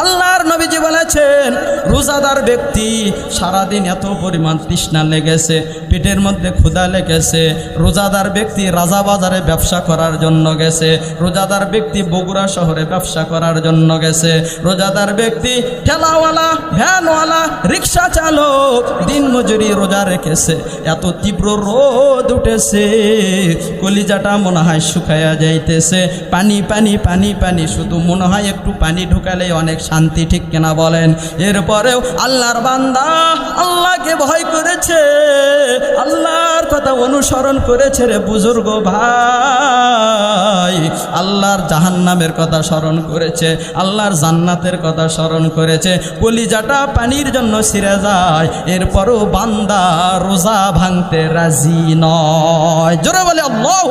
আল্লাহর নবীজি বলেছেন, রোজাদার ব্যক্তি সারাদিন এত পরিমাণ তৃষ্ণা লেগেছে, পেটের মধ্যে ক্ষুধা লেগেছে, রোজাদার ব্যক্তি রাজা বাজারে ব্যবসা করার জন্য গেছে, রোজাদার ব্যক্তি বগুড়া শহরে ব্যবসা করার জন্য গেছে, রোজাদার ব্যক্তি ঠেলাওয়ালা, ভ্যানওয়ালা, রিক্সা চালক দিন মজুরি রোজা রেখেছে। এত তীব্র রোদ উঠেছে, কলিজাটা মনে হয় শুকাইয়া যাইতেছে। পানি পানি পানি পানি, শুধু মনে হয় একটু পানি ঢুকালেই অনেক শান্তি, ঠিক কেনা বলেন? এরপরেও আল্লাহর বান্দা আল্লাহকে ভয় করেছে, আল্লাহর কথা অনুসরণ করেছে রে বুজুর্গ ভাই। আল্লাহর জাহান্নামের কথা স্মরণ করেছে, আল্লাহর জান্নাতের কথা স্মরণ করেছে। কলিজাটা পানির জন্য ছিঁড়ে যায়। এরপরও বান্দা রোজা ভাঙতে রাজি নয়। জোরে বলে আল্লাহ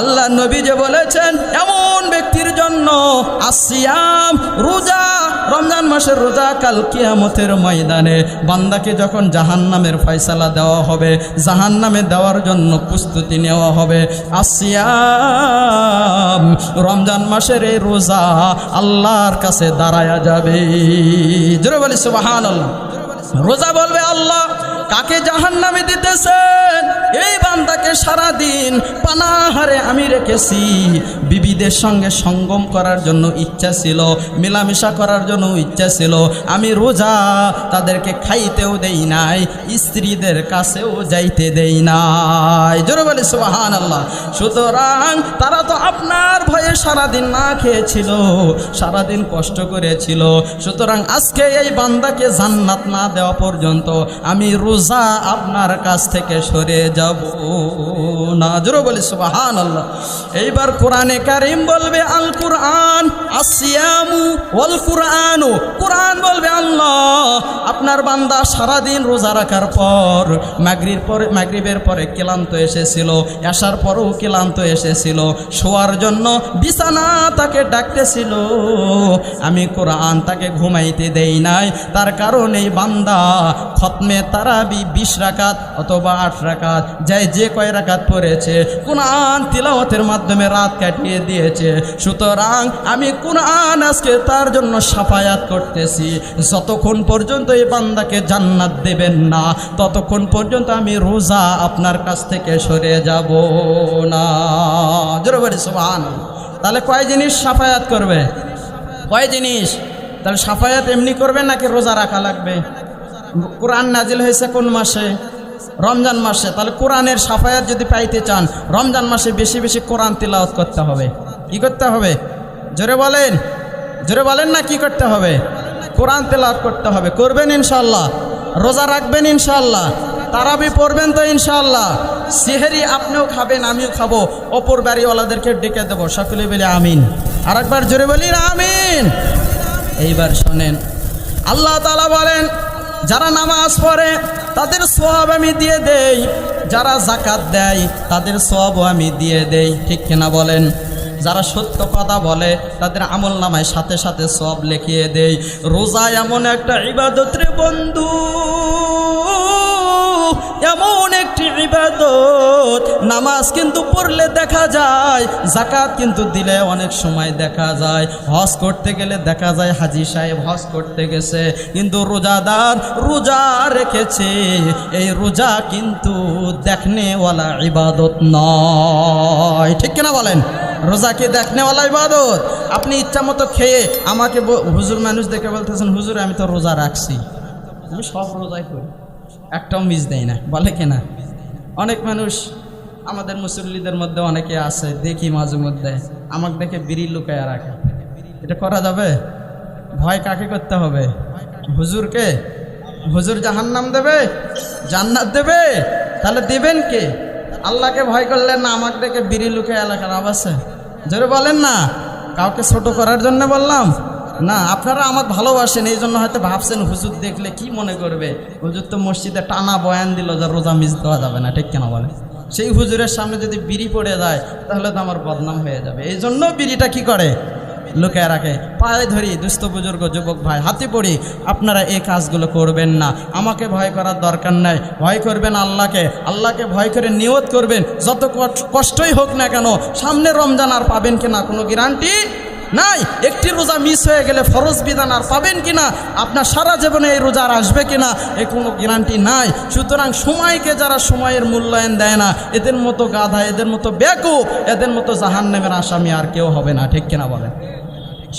আল্লাহ নবী যে বলেছেন, এমন ব্যক্তির জন্য আসিয়াম রোজা, রমজান মাসের রোজা কাল কিয়ামতের ময়দানে বান্দাকে যখন জাহান্নামের ফয়সালা দেওয়া হবে, জাহান্নামে দেওয়ার জন্য প্রস্তুতি নেওয়া হবে আসিয়াম রমজান মাসের এই রোজা আল্লাহর কাছে দাঁড়ায়া যাবে। জোরে বলি সুবাহান আল্লাহ রোজা বলবে আল্লাহ, কাকে জাহান নামে দিতেছেন এই বান্দাকে সারাদিন পানাহারে আমি রেখেছি। বিবিদের সঙ্গে সঙ্গম করার জন্য ইচ্ছা ছিল, মেলামেশা করার জন্য ইচ্ছা ছিল। আমি রোজা তাদেরকে খাইতেও দেই নাই, স্ত্রীদের কাছেও যাইতে দেই নাই। জোরে বলে সুবাহান আল্লাহ সুতরাং তারা তো আপনার ভয়ে সারাদিন না খেয়েছিল, সারাদিন কষ্ট করেছিল। সুতরাং আজকে এই বান্দাকে জান্নাত না দেওয়া পর্যন্ত আমি রোজা আপনার কাছ থেকে সরে যাব না। জোরে বলি সুবাহান আল্লাহ এইবার কোরআনে কারিম বলবে আল কুরআন আসিয়ামু ওয়াল কুরআনু কোরআন বলবে, আল্লাহ, আপনার বান্দা সারাদিন রোজা রাখার পর মাগরির পরে, মাগরিবের পরে ক্লান্ত এসেছিল, আসার পরেও ক্লান্ত এসেছিল, শোয়ার জন্য বিছানা তাকে ডাকতেছিল। আমি কোরআন তাকে ঘুমাইতে দেই নাই, তার কারণ এই বান্দা, খতমে তারাবি বিশ রাকাত অথবা আট রাকাত। যাই যে কয় রাকাত পড়েছে, কোরআন তিলাওয়াতের মাধ্যমে রাত কাটিয়ে দিয়েছে। সুতরাং আমি কোরআন আজকে তার জন্য সাফায়াত করতেছি। যতক্ষণ পর্যন্ত এই বান্দাকে জান্নাত দেবেন না, ততক্ষণ পর্যন্ত আমি রোজা আপনার কাছ থেকে সরে যাব না। জোরে বলি সুবহান তাহলে কয় জিনিস সাফায়াত করবে? কয় জিনিস? তাহলে সাফায়াত এমনি করবে নাকি রোজা রাখা লাগবে? কোরআন নাজিল হয়েছে কোন মাসে? রমজান মাসে। তাহলে কোরআনের সাফায়াত যদি পাইতে চান, রমজান মাসে বেশি বেশি কোরআন তিলাওয়াত করতে হবে। কি করতে হবে? জোরে বলেন। জোরে বলেন না কি করতে হবে? কোরআন তেলাওয়াত করতে হবে। করবেন ইনশাল্লাহ রোজা রাখবেন ইনশাল্লাহ তারাবি পড়বেন তো ইনশাল্লাহ সেহেরি আপনিও খাবেন, আমিও খাব। অপর বাড়িওয়ালাদেরকে ডেকে দেবো। সকলে বলে আমিন। আর একবার জোরে বলি, আমিন। এইবার শোনেন। আল্লাহ তালা বলেন যারা নামাজ পড়ে, তাদের সব আমি দিয়ে দেই। যারা জাকাত দেয়, তাদের সবও আমি দিয়ে দেই। ঠিক কিনা বলেন? যারা সত্য কথা বলে, তাদের আমল নামায় সাথে সাথে সব লিখিয়ে দেই। রোজা এমন একটা ইবাদত রে বন্ধু। এমন একটি ইবাদত, নামাজ কিন্তু পড়লে দেখা যায় জাকাত কিন্তু দিলে অনেক সময় দেখা যায়। হজ করতে গেলে দেখা যায় হাজি সাহেব হজ করতে গেছে, কিন্তু রোজাদার রোজা রেখেছে। এই রোজা কিন্তু দেখনেওয়ালা ইবাদত নয়। ঠিক কিনা বলেন? রোজা কি দেখনেওয়ালা ইবাদত? আপনি ইচ্ছা মতো খেয়ে আমাকে হুজুর মানুষ দেখে বলতেছেন, হুজুর, আমি তো রোজা রাখছি। আমি সব রোজাই করি। একটাও মিস দেয় না, বলে কিনা? অনেক মানুষ আমাদের মুসল্লিদের মধ্যে অনেকে আছে, দেখি মাঝে মধ্যে, আমাকে দেখে বিড়ি লুকায় রাখে। এটা করা যাবে? ভয় কাকে করতে হবে? হুজুরকে? হুজুর জাহান্নাম দেবে? জান্নাত দেবে? তাহলে দেবেন কে? আল্লাহকে ভয় করলেন না আমাকে দেখে বিড়ি লুকে এলাকার আবাসে জোরে বলেন না। কাউকে ছোট করার জন্য বললাম। না, আপনারা আমার ভালোবাসেন এই জন্য হয়তো ভাবছেন, হুজুর দেখলে কি মনে করবে? হুজুর তো মসজিদে টানা বয়ান দিল যে রোজা মিস দেওয়া যাবে না, ঠিক কেন বলে সেই হুজুরের সামনে যদি বিড়ি পড়ে যায়, তাহলে তো আমার বদনাম হয়ে যাবে। এই জন্য বিড়িটা কি করে? লুকায় রাখে। পায়ে ধরি, দুস্থ বুজুর্গ, যুবক ভাই, হাতে পড়ি, আপনারা এই কাজগুলো করবেন না। আমাকে ভয় করার দরকার নাই। ভয় করবেন আল্লাহকে। আল্লাহকে ভয় করে নিয়ত করবেন। যত কষ্ট- কষ্টই হোক না কেন, সামনে রমজান আর পাবেন কিনা কোনো গ্যারান্টি নাই, একটি রোজা মিস হয়ে গেলে ফরজ বিধান আর পাবেন কিনা? আপনার সারা জীবনে এই রোজা আর আসবে কিনা? এ কোনো গ্যারান্টি নাই। সুতরাং সময়কে যারা সময়ের মূল্যায়ন দেয় না, এদের মতো গাধা, এদের মতো বেকু এদের মতো জাহান নেমের আসামি আর কেউ হবে না। ঠিক কিনা বলেন?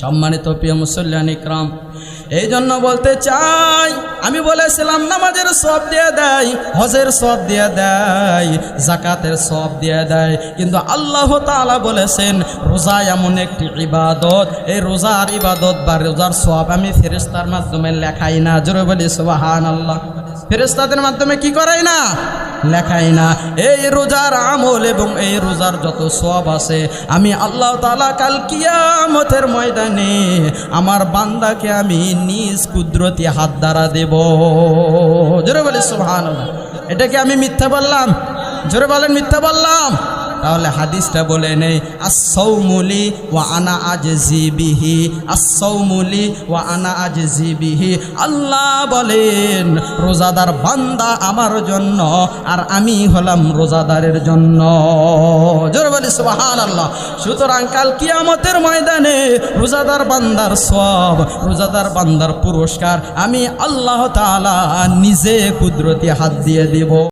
সম্মানিত প্রিয় মুসল্লান ইকরাম এই জন্য বলতে চাই, আমি বলেছিলাম নামাজের সব দিয়ে দেয়, হজের সব দিয়ে দেয় জাকাতের সব দিয়ে দেয়। কিন্তু আল্লাহ তাআলা বলেছেন রোজা এমন একটি ইবাদত, এই রোজার ইবাদত বা রোজার সব আমি ফেরিস্তার মাধ্যমে লেখাই না। জোরে বলি সুবাহান আল্লাহ ফেরিস্তাদের মাধ্যমে কি করাই না? লেখাই না। এই রোজার আমল এবং এই রোজার যত সব আছে, আমি আল্লাহ তালা কাল কিয়ামতের ময়দানে আমার বান্দাকে আমি নিজ কুদরতি হাত দ্বারা দেব। জোরে বলি সুহান এটাকে আমি মিথ্যা বললাম? জোরে বলেন মিথ্যা বললাম। তাহলে হাদিসটা বলে নেই আসৌমুলি ওয়া আনা আজ জিবিহি আসৌমুলি ওয়া আনা আজ জিবিহি আল্লাহ বলেন, রোজাদার বান্দা আমার জন্য আর আমি হলাম রোজাদারের জন্য। জোর বলি সুবাহান আল্লাহ সুতরাং কাল কিয়ামতের ময়দানে রোজাদার বান্দার সব রোজাদার বান্দার পুরস্কার আমি আল্লাহ তাআলা নিজে কুদরতি হাত দিয়ে দিব।